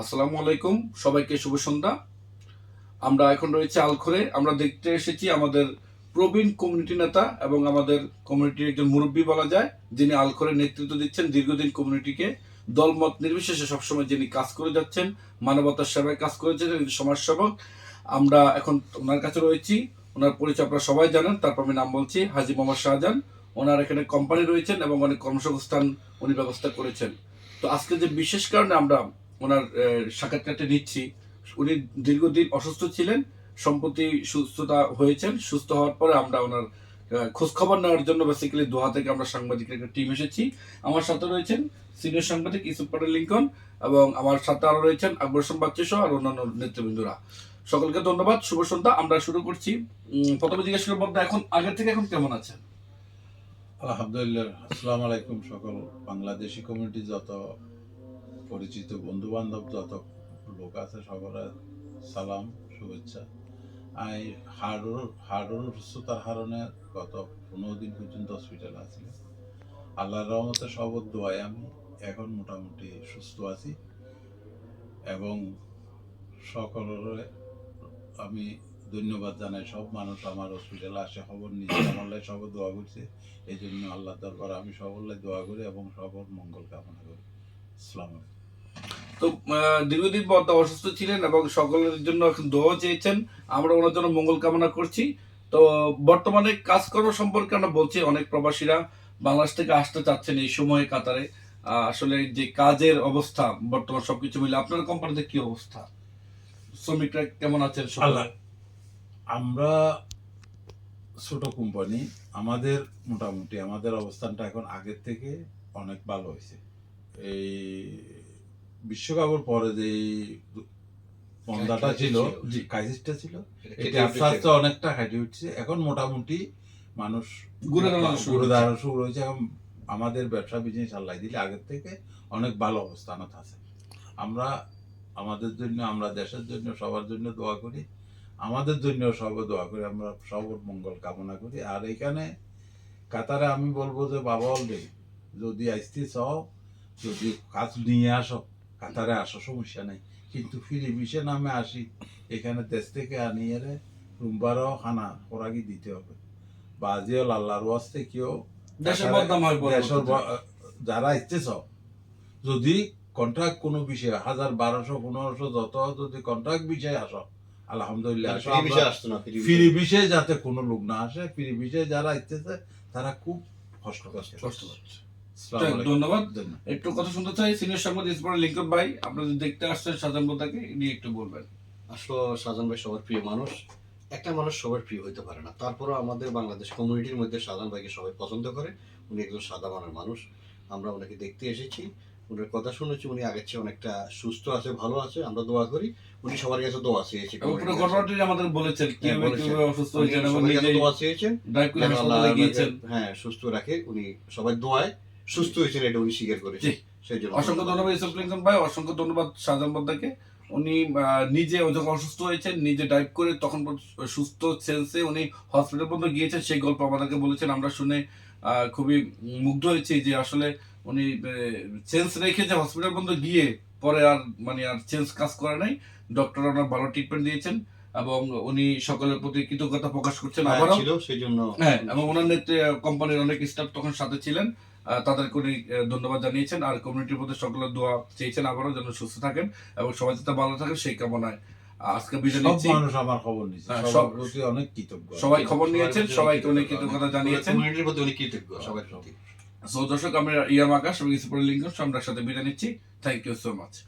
আসসালামু আলাইকুম, সবাইকে শুভ সন্ধ্যা। আমরা এখন রয়েছে আলখরে। আমরা দেখতে এসেছি আমাদের প্রবীণ কমিউনিটি নেতা এবং আমাদের কমিউনিটির একজন মুরব্বী বলা যায়, যিনি আলখরে নেতৃত্ব দিচ্ছেন দীর্ঘদিন কমিউনিটিকে। দলমত নির্বিশেষে সবসময় যিনি কাজ করে যাচ্ছেন, মানবতার সেবায় কাজ করে যাচ্ছেন সমাজসেবক। আমরা এখন ওনার কাছে রয়েছি। ওনার পরিচয় আপনারা সবাই জানেন, তারপর আমি নাম বলছি, হাজি মোহাম্মদ শাহজাহান। ওনার এখানে কোম্পানি রয়েছেন এবং অনেক কর্মসংস্থান উনি ব্যবস্থা করেছেন। তো আজকে যে বিশেষ কারণে আমরা ওনার সাক্ষাৎকারটা নিচ্ছি। উনি দীর্ঘদিন অসুস্থ ছিলেন, সম্প্রতি সুস্থতা হয়েছেন, সুস্থ হওয়ার পরে আমরা ওনার খোঁজ খবর নেওয়ার জন্য বেসিক্যালি দোহা থেকে আমরা সাংবাদিকের একটা টিম এসেছি। আমার সাথে রয়েছেন সিনিয়র সাংবাদিক ইসুফ পাটেল লিঙ্কন এবং আমার সাথে আরও রয়েছেন আকবর বাচ্চু সহ আর অন্যান্য নেতৃবৃন্দরা। সকলকে ধন্যবাদ, শুভ সন্ধ্যা, আমরা শুরু করছি। প্রথমে জিজ্ঞেস করব এখন আগের থেকে এখন কেমন আছেন? আলহামদুলিল্লাহ, আসসালামু আলাইকুম সকল বাংলাদেশি কমিউনিটি যত পরিচিত বন্ধু বান্ধব যত লোক আছে সকলের সালাম, শুভেচ্ছা। আই হাড়ুর হাড়ুর সুতার হারণে গত পনেরো দিন পর্যন্ত হসপিটালে আছি। আল্লাহর রহমতে সবর দোয়াই আমি এখন মোটামুটি সুস্থ আছি। এবং সকলের আমি ধন্যবাদ জানাই। সব মানুষ আমার হসপিটালে আসে, খবর নিয়ে আমার সব দোয়া করছে। এই জন্য আল্লাহ দরবার আমি সকলে দোয়া করি এবং সবর মঙ্গল কামনা তো দীর্ঘদিন অসুস্থ ছিলেন এবং সকলের জন্য এখন দোয়া চেয়েছেন। আমরা ওনার জন্য মঙ্গল কামনা করছি। তো বর্তমানে কাজকর্ম সম্পর্কে আমরা বলছি অনেক প্রবাসীরা বাংলাদেশ থেকে আসতে চাচ্ছেন এই সময়ে কাতারে। আসলে যে কাজের অবস্থা বর্তমান সবকিছু মিলে আপনার কোম্পানিতে কি অবস্থা? শ্রমিকরা কেমন আছেন? আমরা ছোট কোম্পানি আমাদের মোটামুটি আমাদের অবস্থানটা এখন আগের থেকে অনেক ভালো হয়েছে। এই বিশ্বকাপের পরে যে মন্দাটা ছিল জি। ক্রাইসিসটা ছিল এটা আস্তে আস্তে অনেকটা হাঁটে উঠছে। এখন মোটামুটি মানুষ ঘুরে দাঁড়ানো শুরু হয়েছে। এখন আমাদের ব্যবসা বিজনেস আল্লাহ দিলে আগের থেকে অনেক ভালো অবস্থানত আছে। আমরা আমাদের জন্য আমরা দেশের জন্য সবার জন্য দোয়া করি। আমাদের জন্য সব দোয়া করি। আমরা সবর মঙ্গল কামনা করি। আর এখানে কাতারে আমি বলব যে বাবা অলরেডি যদি আসতে চাও যদি কাজ নিয়ে আসো কাতারে আসো সমস্যা নেই। কিন্তু ফিরি বিশে নামে আসি এখানে দেশ থেকে আনিয়ে রুমবারও খানা খোরাকি দিতে হবে। বাজিও আল্লাহর ওয়াস্তে কেউ যারা ইচ্ছেছ যদি কন্ট্রাক্ট কোনো বিষয়ে হাজার বারোশো পনেরোশো যত যদি কন্ট্রাক্ট বিষয়ে আসো আলহামদুলিল্লাহ ফ্রি বিষয়ে যাতে কোনো লোক না আসে ফিরি বিষয়ে যারা ইচ্ছে তারা খুব কষ্ট করছে কষ্ট ধন্যবাদ। একটু কথা শুনতে চাই সিনিয়র লিঙ্কন ভাই আপনারা যদি দেখতে আসছেন সাজান নিয়ে একটু বলবেন। আসলে শাহজাহান ভাই সবার প্রিয় মানুষ। একটা মানুষ সবার প্রিয় হইতে পারে না। তারপরও আমাদের বাংলাদেশ কমিউনিটির মধ্যে শাহজাহান ভাইকে সবাই পছন্দ করে। উনি একজন সাদা মানের মানুষ। আমরা ওনাকে দেখতে এসেছি। উনার কথা শুনেছি উনি আগের চেয়ে অনেকটা সুস্থ আছে ভালো আছে। আমরা দোয়া করি। উনি সবার কাছে দোয়া চেয়েছি পুরো ঘটনাটি আমাদের বলেছেন কীভাবে হ্যাঁ, কীভাবে অসুস্থ হয়েছেন এবং নিজে দোয়া চেয়েছেন। হ্যাঁ সুস্থ রাখে। উনি সবাই দোয়ায়। সুস্থ হয়েছেন এটা উনি স্বীকার করেছেন। অসংখ্য ধন্যবাদ। ইসুফ লিঙ্কন ভাই অসংখ্য ধন্যবাদ শাহজাহান বদ্দাকে উনি নিজে যখন অসুস্থ হয়েছেন নিজে ড্রাইভ করে তখন সুস্থ সেন্সে উনি হসপিটাল পর্যন্ত গিয়েছেন। সেই গল্প আমাদেরকে বলেছেন। আমরা শুনে খুবই মুগ্ধ হয়েছি যে আসলে উনি চেঞ্জ রেখে যে হসপিটাল পর্যন্ত গিয়ে পরে আর মানে আর চেঞ্জ কাজ করে নাই। ডক্টর ওনার ভালো ট্রিটমেন্ট দিয়েছেন এবং উনি সকলের প্রতি কৃতজ্ঞতা প্রকাশ করছেন হ্যাঁ, আবারও। ছিল সেই জন্য হ্যাঁ এবং ওনার নেতৃত্বে কোম্পানির অনেক স্টাফ তখন সাথে ছিলেন। তাদেরকে উনি ধন্যবাদ জানিয়েছেন। আর কমিউনিটির প্রতি সকলের দোয়া চেয়েছেন আবারও যেন সুস্থ থাকেন এবং সবাই যাতে ভালো থাকেন সেই কামনায় আজকে বিদায় নিচ্ছি। মানুষ আমার খবর নিচ্ছে হ্যাঁ, সব- অনেক কৃতজ্ঞ। সবাই খবর নিয়েছেন সবাই সবাইকে অনেক কৃতজ্ঞতা। জানিয়েছেন। কমিউনিটির প্রতি অনেক কৃতজ্ঞ সবাই সো দর্শক আমরা ইয়াম আকাশ এবং ইসপুর লিঙ্গন আমরা সাথে বিদায় নিচ্ছি। Thank you so much